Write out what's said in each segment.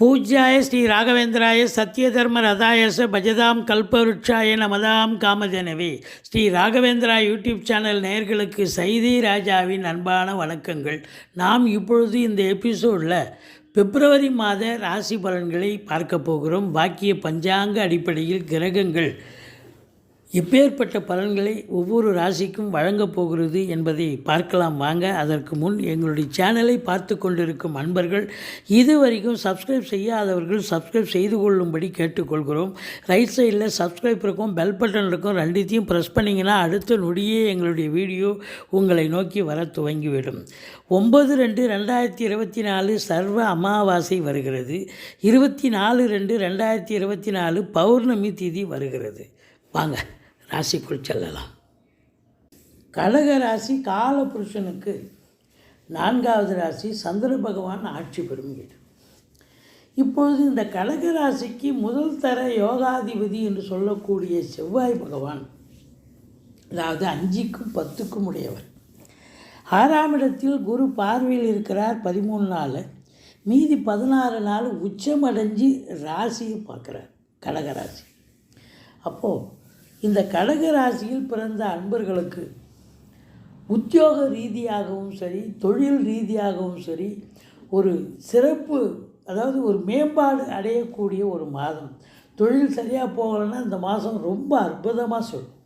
பூஜ்யாய ஸ்ரீ ராகவேந்திராய சத்யதர்ம ரதாயச பஜதாம் கல்பவருட்சாய நமதாம் காமதேனவே ஸ்ரீ ராகவேந்திரா யூடியூப் சேனல் நேயர்களுக்கு சைதி ராஜாவின் அன்பான வணக்கங்கள். நாம் இப்பொழுது இந்த எபிசோடில் பிப்ரவரி மாத ராசி பலன்களை பார்க்க போகிறோம். வாக்கிய பஞ்சாங்க அடிப்படையில் கிரகங்கள். எப்பேற்பட்ட பலன்களை ஒவ்வொரு ராசிக்கும் வழங்கப் போகிறது என்பதை பார்க்கலாம் வாங்க. அதற்கு முன் எங்களுடைய சேனலை பார்த்து கொண்டிருக்கும் அன்பர்கள் இதுவரைக்கும் சப்ஸ்கிரைப் செய்யாதவர்கள் சப்ஸ்கிரைப் செய்து கொள்ளும்படி கேட்டுக்கொள்கிறோம். ரைட் சைடில் சப்ஸ்கிரைப் இருக்கும் பெல் பட்டன் இருக்கும் ரெண்டுத்தையும் ப்ரெஸ் பண்ணிங்கன்னா அடுத்த நொடியே எங்களுடைய வீடியோ உங்களை நோக்கி வர துவங்கிவிடும். ஒம்பது ரெண்டு ரெண்டாயிரத்தி இருபத்தி நாலு சர்வ அமாவாசை வருகிறது. இருபத்தி நாலு ரெண்டு ரெண்டாயிரத்தி இருபத்தி நாலு பௌர்ணமி திதி வருகிறது. வாங்க. ராசிக்குள் செல்லலாம். கடக ராசி காலபுருஷனுக்கு நான்காவது ராசி சந்திர பகவான் ஆட்சி பெறும் வீடு. இப்பொழுது இந்த கடக ராசிக்கு முதல் தர யோகாதிபதி என்று சொல்லக்கூடிய செவ்வாய் பகவான் அதாவது அஞ்சுக்கும் பத்துக்கும் உடையவர். ஆறாம் இடத்தில் குரு பார்வையில் இருக்கிறார் பதிமூணு நாள். மீதி பதினாறு நாள் உச்சமடைஞ்சு ராசியை பார்க்குறார் கடகராசி அப்போது இந்த கடக ராசியில் பிறந்த அன்பர்களுக்கு உத்தியோக ரீதியாகவும் சரி தொழில் ரீதியாகவும் சரி ஒரு சிறப்பு அதாவது ஒரு மேம்பாடு அடையக்கூடிய ஒரு மாதம். தொழில் சரியாக போகலைன்னா இந்த மாதம் ரொம்ப அற்புதமாக சொல்லும்.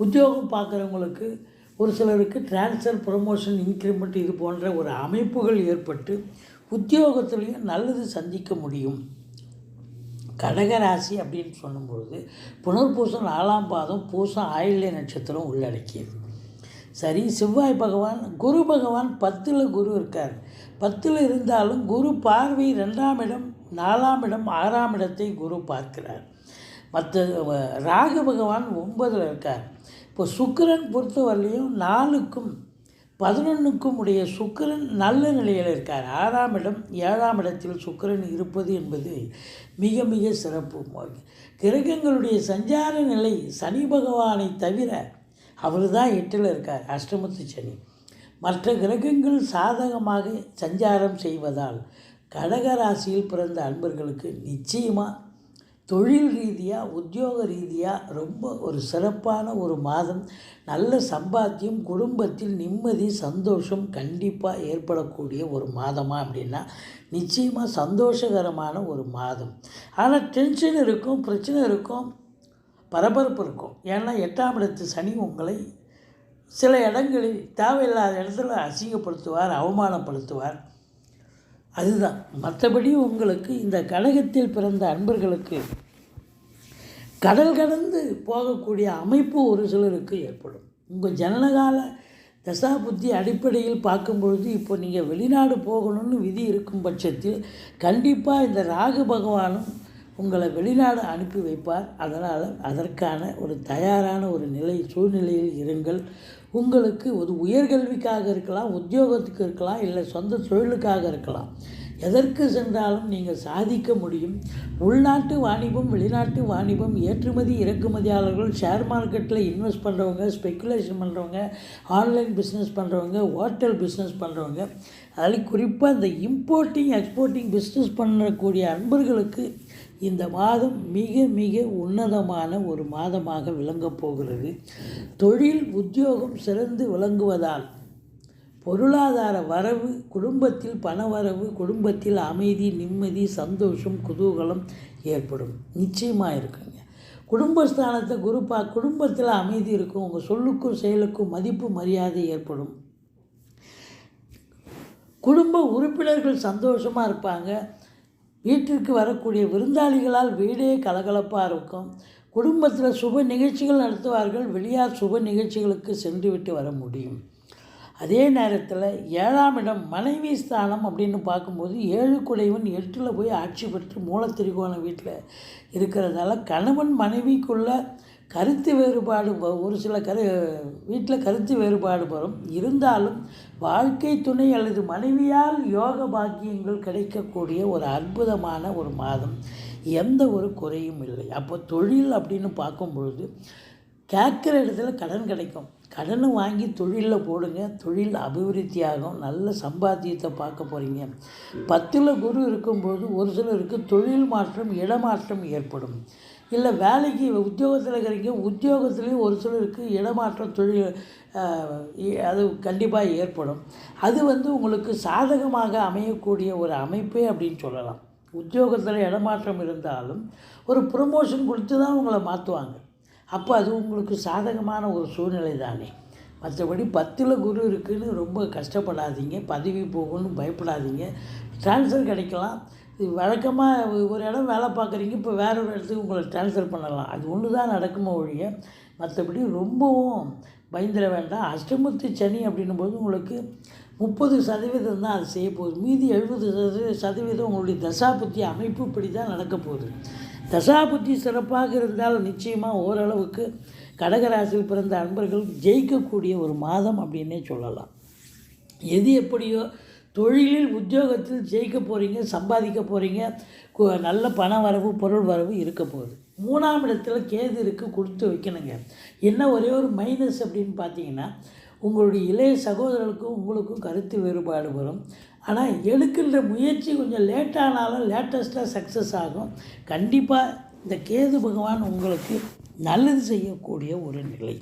உத்தியோகம் பார்க்குறவங்களுக்கு ஒரு சிலருக்கு ட்ரான்ஸ்ஃபர் ப்ரொமோஷன் இன்க்ரிமெண்ட் இது போன்ற ஒரு அமைப்புகள் ஏற்பட்டு உத்தியோகத்துலேயும் நல்லது சந்திக்க முடியும். கடகராசி அப்படின்னு சொல்லும்பொழுது புனர்பூசம் நாலாம் பாதம் பூசம் ஆயில்ய நட்சத்திரம் உள்ளடக்கியது. சரி செவ்வாய் பகவான் குரு பகவான் பத்தில் குரு இருக்கார். பத்தில் இருந்தாலும் குரு பார்வை ரெண்டாம் இடம் நாலாம் இடம் ஆறாம் இடத்தை குரு பார்க்கிறார். மற்ற ராகு பகவான் ஒன்பதில் இருக்கார். இப்போ சுக்கரன் பொறுத்தவரையிலையும் நாலுக்கும் பதினொன்றுக்கும் உடைய சுக்கிரன் நல்ல நிலையில் இருக்கார். ஆறாம் இடம் ஏழாம் இடத்தில் சுக்கிரன் இருப்பது என்பது மிக மிக சிறப்பு. கிரகங்களுடைய சஞ்சார நிலை சனி பகவானை தவிர அவர் தான் எட்டில் இருக்கார் அஷ்டமத்து சனி. மற்ற கிரகங்கள் சாதகமாக சஞ்சாரம் செய்வதால் கடகராசியில் பிறந்த அன்பர்களுக்கு நிச்சயமாக தொழில் ரீதியாக உத்தியோக ரீதியாக ரொம்ப ஒரு சிறப்பான ஒரு மாதம். நல்ல சம்பாத்தியம் குடும்பத்தில் நிம்மதி சந்தோஷம் கண்டிப்பாக ஏற்படக்கூடிய ஒரு மாதமாக அப்படின்னா நிச்சயமாக சந்தோஷகரமான ஒரு மாதம். ஆனால் டென்ஷன் இருக்கும் பிரச்சனை இருக்கும் பரபரப்பு இருக்கும். ஏன்னா எட்டாம் இடத்து சனி உங்களை சில இடங்களில் தேவையில்லாத இடத்துல அசிங்கப்படுத்துவார் அவமானப்படுத்துவார். அதுதான். மற்றபடி உங்களுக்கு இந்த கழகத்தில் பிறந்த அன்பர்களுக்கு கடல் கடந்து போகக்கூடிய அமைப்பு ஒரு சிலருக்கு ஏற்படும். உங்கள் ஜனனகால தசா புத்தி அடிப்படையில் பார்க்கும்பொழுது இப்போ நீங்கள் வெளிநாடு போகணும்னு விதி இருக்கும் பட்சத்தில் கண்டிப்பாக இந்த ராகு பகவானும் உங்களை வெளிநாடு அனுப்பி வைப்பார். அதனால் அதற்கான ஒரு தயாரான ஒரு நிலை சூழ்நிலையில் இருங்கள். உங்களுக்கு ஒரு உயர்கல்விக்காக இருக்கலாம் உத்தியோகத்துக்கு இருக்கலாம் இல்லை சொந்த தொழிலுக்காக இருக்கலாம். எதற்கு சென்றாலும் நீங்கள் சாதிக்க முடியும். உள்நாட்டு வாணிபம் வெளிநாட்டு வாணிபம் ஏற்றுமதி இறக்குமதியாளர்கள் ஷேர் மார்க்கெட்டில் இன்வெஸ்ட் பண்ணுறவங்க ஸ்பெக்குலேஷன் பண்ணுறவங்க ஆன்லைன் பிஸ்னஸ் பண்ணுறவங்க ஹோட்டல் பிஸ்னஸ் பண்ணுறவங்க அதில் குறிப்பாக இந்த இம்போர்ட்டிங் எக்ஸ்போர்ட்டிங் பிஸ்னஸ் பண்ணக்கூடிய அன்பர்களுக்கு இந்த மாதம் மிக மிக உன்னதமான ஒரு மாதமாக விளங்கப் போகிறது. தொழில் உத்தியோகம் சிறந்து விளங்குவதால் பொருளாதார வரவு குடும்பத்தில் பணவரவு குடும்பத்தில் அமைதி நிம்மதி சந்தோஷம் குதூகலம் ஏற்படும். நிச்சயமாக இருக்குங்க. குடும்பஸ்தானத்தை குருப்பா குடும்பத்தில் அமைதி இருக்கும். உங்கள் சொல்லுக்கும் செயலுக்கும் மதிப்பு மரியாதை ஏற்படும். குடும்ப உறுப்பினர்கள் சந்தோஷமாக இருப்பாங்க. வீட்டிற்கு வரக்கூடிய விருந்தாளிகளால் வீடே கலகலப்பாக இருக்கும். குடும்பத்தில் சுப நிகழ்ச்சிகள் நடத்துவார்கள். வெளியார் சுப நிகழ்ச்சிகளுக்கு சென்று விட்டு வர முடியும். அதே நேரத்தில் ஏழாம் இடம் மனைவி ஸ்தானம் அப்படின்னு பார்க்கும்போது ஏழு குடைவன் எட்டில் போய் ஆட்சி பெற்று மூலத்திரிகோணம் வீட்டில் இருக்கிறதால கணவன் மனைவிக்குள்ள கருத்து வேறுபாடு ஒரு சில கரு வீட்டில் கருத்து வேறுபாடு வரும். இருந்தாலும் வாழ்க்கை துணை அல்லது மனைவியால் யோக பாக்கியங்கள் கிடைக்கக்கூடிய ஒரு அற்புதமான ஒரு மாதம். எந்த ஒரு குறையும் இல்லை. அப்போ தொழில் அப்படின்னு பார்க்கும் பொழுது கேட்குற இடத்துல கடன் கிடைக்கும். கடனை வாங்கி தொழிலில் போடுங்க. தொழில் அபிவிருத்தி ஆகும் நல்ல சம்பாத்தியத்தை பார்க்க போகிறீங்க பத்தில் குரு இருக்கும்போது ஒரு சிலருக்கு தொழில் மாற்றம் இடமாற்றம் ஏற்படும். இல்லை வேலைக்கு உத்தியோகத்தில் இருக்கிறீங்க. உத்தியோகத்துலேயும் ஒரு சிலருக்கு இடமாற்றம் தொழில் அது கண்டிப்பாக ஏற்படும். அது வந்து உங்களுக்கு சாதகமாக அமையக்கூடிய ஒரு அமைப்பே அப்படின்னு சொல்லலாம். உத்தியோகத்தில் இடமாற்றம் இருந்தாலும் ஒரு ப்ரொமோஷன் கொடுத்து தான் உங்களை மாற்றுவாங்க அப்போ அது உங்களுக்கு சாதகமான ஒரு சூழ்நிலை தானே மற்றபடி பத்தில் குரு இருக்குன்னு ரொம்ப கஷ்டப்படாதீங்க பதவி போகணும்னு பயப்படாதீங்க. ட்ரான்ஸ்ஃபர் கிடைக்கலாம். வழக்கமாக ஒரு இடம் வேலை பார்க்குறீங்க இப்போ வேற ஒரு இடத்துக்கு உங்களை ட்ரான்ஸ்ஃபர் பண்ணலாம். அது ஒன்று தான் நடக்குமோ ஒழிய மற்றபடி ரொம்பவும் பயந்துட வேண்டாம். அஷ்டமத்து சனி அப்படின்னும் போது உங்களுக்கு முப்பது சதவீதம் தான் அது செய்ய போகுது மீதி எழுபது சதவீதம் உங்களுடைய தசாபுத்தி அமைப்பு இப்படி தான் நடக்க போகுது. தசாபுத்தி சிறப்பாக இருந்தால் நிச்சயமாக ஓரளவுக்கு கடகராசியில் பிறந்த அன்பர்கள் ஜெயிக்கக்கூடிய ஒரு மாதம் அப்படின்னே சொல்லலாம். எது எப்படியோ தொழிலில் உத்தியோகத்தில் ஜெயிக்க போகிறீங்க சம்பாதிக்க போகிறீங்க கு- நல்ல பண வரவு பொருள் வரவு இருக்க போகுது. மூணாம் இடத்துல கேது இருக்குது கொடுத்து வைக்கணுங்க. என்ன ஒரே ஒரு மைனஸ் அப்படின்னு பார்த்தீங்கன்னா உங்களுடைய இளைய சகோதரர்களுக்கும் உங்களுக்கும் கருத்து வேறுபாடு வரும். ஆனால் எடுக்கின்ற முயற்சி கொஞ்சம் லேட்டானாலும் லேட்டஸ்ட்டாக சக்ஸஸ் ஆகும். கண்டிப்பாக இந்த கேது பகவான் உங்களுக்கு நல்லது செய்யக்கூடிய ஒரு நிலை.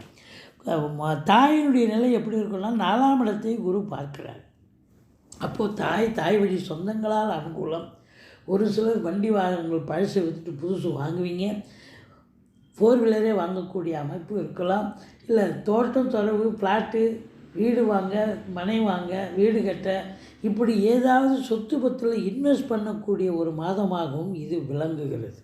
தாயினுடைய நிலை எப்படி இருக்குன்னா நாலாம் இடத்தை குரு பார்க்கிறார். அப்போது தாய் தாய் வழி சொந்தங்களால் அனுகூலம். ஒரு சிலர் வண்டி வாகனங்கள் பழசு விற்றுட்டு புதுசு வாங்குவீங்க. ஃபோர் வீலரே வாங்கக்கூடிய அமைப்பு இருக்கலாம். இல்லை தோட்டம் தொடர்பு ஃப்ளாட்டு வீடு வாங்க மனை வாங்க வீடு கட்ட இப்படி ஏதாவது சொத்து பத்தில் இன்வெஸ்ட் பண்ணக்கூடிய ஒரு மாதமாகவும் இது விளங்குகிறது.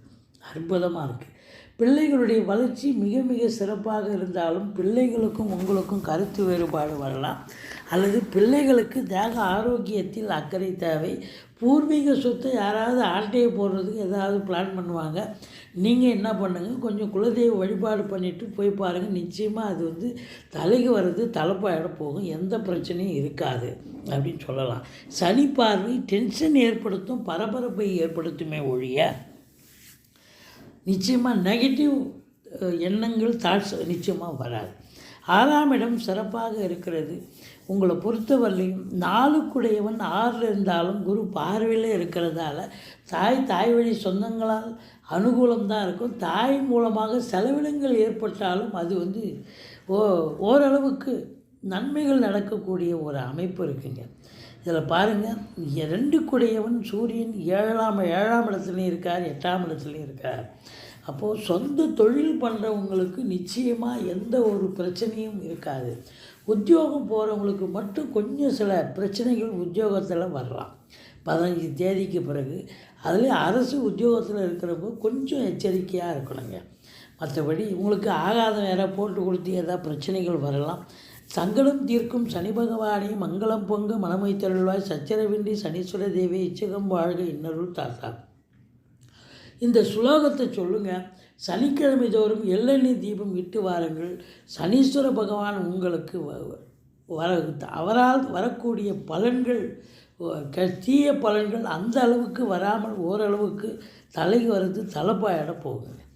அற்புதமாக இருக்குது பிள்ளைகளுடைய வளர்ச்சி மிக மிக சிறப்பாக இருந்தாலும் பிள்ளைகளுக்கும் உங்களுக்கும் கருத்து வேறுபாடு வரலாம். அல்லது பிள்ளைகளுக்கு தேக ஆரோக்கியத்தில் அக்கறை தேவை. பூர்வீக சொத்தை யாராவது ஆட்டையை போடுறதுக்கு ஏதாவது பிளான் பண்ணுவாங்க. நீங்கள் என்ன பண்ணுங்கள் கொஞ்சம் குலதெய்வ வழிபாடு பண்ணிவிட்டு போய் பாருங்கள் நிச்சயமாக அது வந்து தலைக்கு வர்றது தலைப்பாயிட போகும். எந்த பிரச்சனையும் இருக்காது அப்படின்னு சொல்லலாம். சனி பார்வை டென்ஷன் ஏற்படுத்தும் பரபரப்பை ஏற்படுத்துமே ஒழிய நிச்சயமாக நெகட்டிவ் எண்ணங்கள் தாட்ஸ் நிச்சயமாக வராது. ஆறாம் இடம் சிறப்பாக இருக்கிறது. உங்களை பொறுத்தவரையிலையும் நாளுக்குடையவன் ஆறில் இருந்தாலும் குரு பார்வையில் இருக்கிறதால தாய் தாய் வழி சொந்தங்களால் அனுகூலம் தான் இருக்கும். தாய் மூலமாக செலவினங்கள் ஏற்பட்டாலும் அது வந்து ஓ ஓரளவுக்கு நன்மைகள் நடக்கக்கூடிய ஒரு அமைப்பு இருக்குங்க. இதில் பாருங்கள் ரெண்டு குடையவன் சூரியன் ஏழாம் ஏழாம் இடத்துலையும் இருக்கார் எட்டாம் இடத்துலையும் இருக்கார். அப்போது சொந்த தொழில் பண்ணுறவங்களுக்கு நிச்சயமாக எந்த ஒரு பிரச்சனையும் இருக்காது. உத்தியோகம் போகிறவங்களுக்கு மட்டும் கொஞ்சம் சில பிரச்சனைகள் உத்தியோகத்தில் வரலாம் பதினஞ்சு தேதிக்கு பிறகு அதுலேயும் அரசு உத்தியோகத்தில் இருக்கிறவங்க கொஞ்சம் எச்சரிக்கையாக இருக்கணுங்க. மற்றபடி உங்களுக்கு ஆகாதம் வேற போட்டு கொடுத்து ஏதாவது பிரச்சனைகள் வரலாம். சங்கடம் தீர்க்கும் சனி பகவானை மங்களம் பொங்க மனமை தருள்வாய் சச்சரவின்றி சனீஸ்வர தேவி இச்சகம் வாழ்க இன்னருள் தாத்தா. இந்த சுலோகத்தை சொல்லுங்க. சனிக்கிழமை தோறும் எள்ளெண்ணெய் தீபம் இட்டு வாருங்கள். சனீஸ்வர பகவான் உங்களுக்கு வ- வர அவரால் வரக்கூடிய பலன்கள் க- தீய பலன்கள் அந்த அளவுக்கு வராமல் ஓரளவுக்கு தலைக்கு வர்றது தலைப்பாயிட போகுங்க.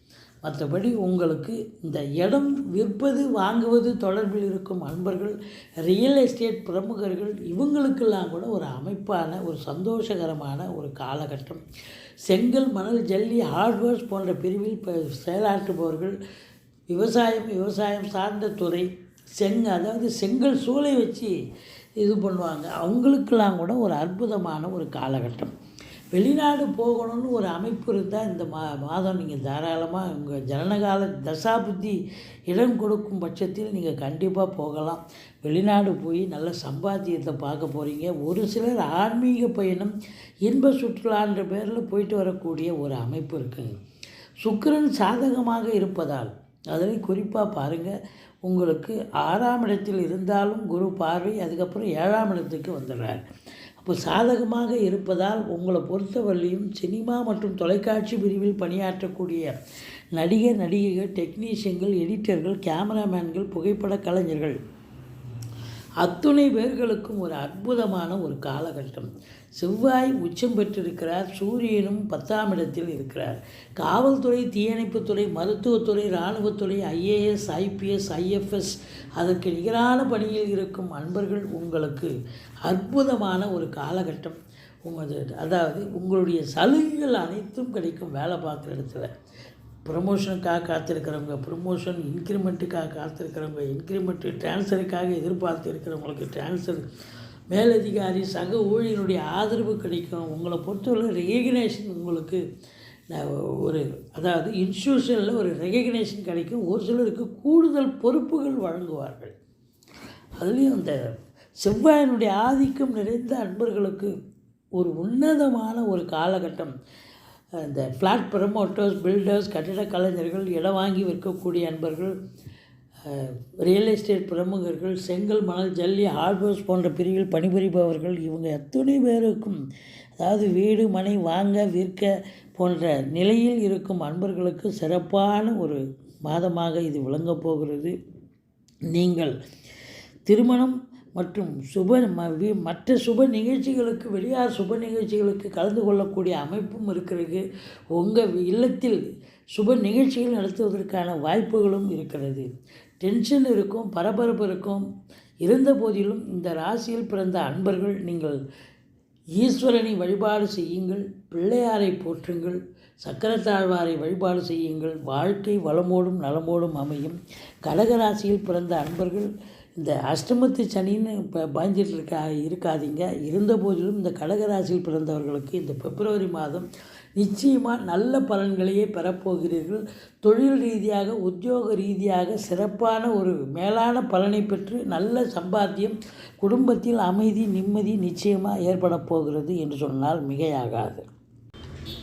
மற்றபடி உங்களுக்கு இந்த இடம் விற்பது வாங்குவது தொடர்பில் இருக்கும் அன்பர்கள் ரியல் எஸ்டேட் பிரமுகர்கள் இவங்களுக்கெல்லாம் கூட ஒரு அமைப்பான ஒரு சந்தோஷகரமான ஒரு காலகட்டம். செங்கல் மணல் ஜல்லி ஹார்ட்வேர்ஸ் போன்ற பிரிவில் இப்போ செயலாற்றுபவர்கள் விவசாயம் விவசாயம் சார்ந்த துறை செங் அதாவது செங்கல் சூளை வச்சு இது பண்ணுவாங்க. அவங்களுக்கெல்லாம் கூட ஒரு அற்புதமான ஒரு காலகட்டம். வெளிநாடு போகணும்னு ஒரு அமைப்பு இருந்தால் இந்த மா மாதம் நீங்கள் தாராளமாக உங்கள் ஜனனகால தசாபுத்தி இடம் கொடுக்கும் பட்சத்தில் நீங்கள் கண்டிப்பாக போகலாம். வெளிநாடு போய் நல்ல சம்பாத்தியத்தை பார்க்க போகிறீங்க ஒரு சிலர் ஆன்மீக பயணம் இன்ப சுற்றுலான்ற பேரில் போயிட்டு வரக்கூடிய ஒரு அமைப்பு இருக்குங்க. சுக்கரன் சாதகமாக இருப்பதால் அதில் குறிப்பாக பாருங்கள் உங்களுக்கு ஆறாம் இடத்தில் இருந்தாலும் குரு பார்வை அதுக்கப்புறம் ஏழாம் இடத்துக்கு வந்துடுறார். அப்போ சாதகமாக இருப்பதால் உங்களை பொறுத்தவரையும் சினிமா மற்றும் தொலைக்காட்சி பிரிவில் பணியாற்றக்கூடிய நடிகர் நடிகைகள் டெக்னீஷியன்கள் எடிட்டர்கள் கேமராமேன்கள் புகைப்பட கலைஞர்கள். அத்துணை பேர்களுக்கும் ஒரு அற்புதமான ஒரு காலகட்டம். செவ்வாய் உச்சம் பெற்றிருக்கிறார் சூரியனும் பத்தாம் இடத்தில் இருக்கிறார். காவல்துறை தீயணைப்புத்துறை மருத்துவத்துறை இராணுவத்துறை ஐஏஎஸ் ஐபிஎஸ் ஐஎஃப்எஸ் அதற்கு நிகரான பணியில் இருக்கும் அன்பர்கள் உங்களுக்கு அற்புதமான ஒரு காலகட்டம். உங்களது அதாவது உங்களுடைய சலுகைகள் அனைத்தும் கிடைக்கும் வேலை பார்க்குற இடத்துல. ப்ரமோஷனுக்காக காத்திருக்கிறவங்க ப்ரமோஷன் இன்க்ரிமெண்ட்டுக்காக காத்திருக்கிறவங்க இன்க்ரிமெண்ட்டு ட்ரான்ஸ்ஃபருக்காக எதிர்பார்த்து இருக்கிறவங்களுக்கு ட்ரான்ஸ்ஃபர் மேலதிகாரி சக ஊழியருடைய ஆதரவு கிடைக்கும். உங்களை பொறுத்தவரை ரெகக்னேஷன் உங்களுக்கு ஒரு அதாவது இன்ஸ்டியூஷனில் ஒரு ரெகக்னேஷன் கிடைக்கும். ஒரு சிலருக்கு கூடுதல் பொறுப்புகள் வழங்குவார்கள். அதுலேயும் அந்த செவ்வாயினுடைய ஆதிக்கம் நிறைந்த அன்பர்களுக்கு ஒரு உன்னதமான ஒரு காலகட்டம். இந்த ஃப்ளாட் ப்ரமோட்டர்ஸ் பில்டர்ஸ் கட்டிட கலைஞர்கள் இடம் வாங்கி விற்கக்கூடிய அன்பர்கள் ரியல் எஸ்டேட் பிரமுகர்கள் செங்கல் மணல் ஜல்லி ஹார்ட்வேர்ஸ் போன்ற பிரிவில் பணிபுரிபவர்கள் இவங்க எத்தனை பேருக்கும் அதாவது வீடு மனை வாங்க விற்க போன்ற நிலையில் இருக்கும் அன்பர்களுக்கு சிறப்பான ஒரு மாதமாக இது விளங்கப் போகிறது. நீங்கள் திருமணம் மற்றும் சுப ம- வி- மற்ற சுப நிகழ்ச்சிகளுக்கு வெளியார் சுப நிகழ்ச்சிகளுக்கு கலந்து கொள்ளக்கூடிய அமைப்பும் இருக்கிறது. உங்கள் இல்லத்தில் சுப நிகழ்ச்சிகள் நடத்துவதற்கான வாய்ப்புகளும் இருக்கிறது. டென்ஷன் இருக்கும் பரபரப்பு இருக்கும். இருந்த போதிலும் இந்த ராசியில் பிறந்த அன்பர்கள் நீங்கள் ஈஸ்வரனை வழிபாடு செய்யுங்கள் பிள்ளையாரை போற்றுங்கள் சக்கரத்தாழ்வாரை வழிபாடு செய்யுங்கள். வாழ்க்கை வளமோடும் நலமோடும் அமையும். கடகராசியில் பிறந்த அன்பர்கள் இந்த அஷ்டமத்து சனின்னு இப்போ பாய்ஞ்சிட்டு இருக்கா இருக்காதீங்க. இருந்த போதிலும் இந்த கடகராசியில் பிறந்தவர்களுக்கு இந்த பிப்ரவரி மாதம் நிச்சயமாக நல்ல பலன்களையே பெறப்போகிறீர்கள். தொழில் ரீதியாக உத்தியோக ரீதியாக சிறப்பான ஒரு மேலான பலனை பெற்று நல்ல சம்பாத்தியம் குடும்பத்தில் அமைதி நிம்மதி நிச்சயமாக ஏற்பட போகிறது என்று சொன்னால் மிகையாகாது.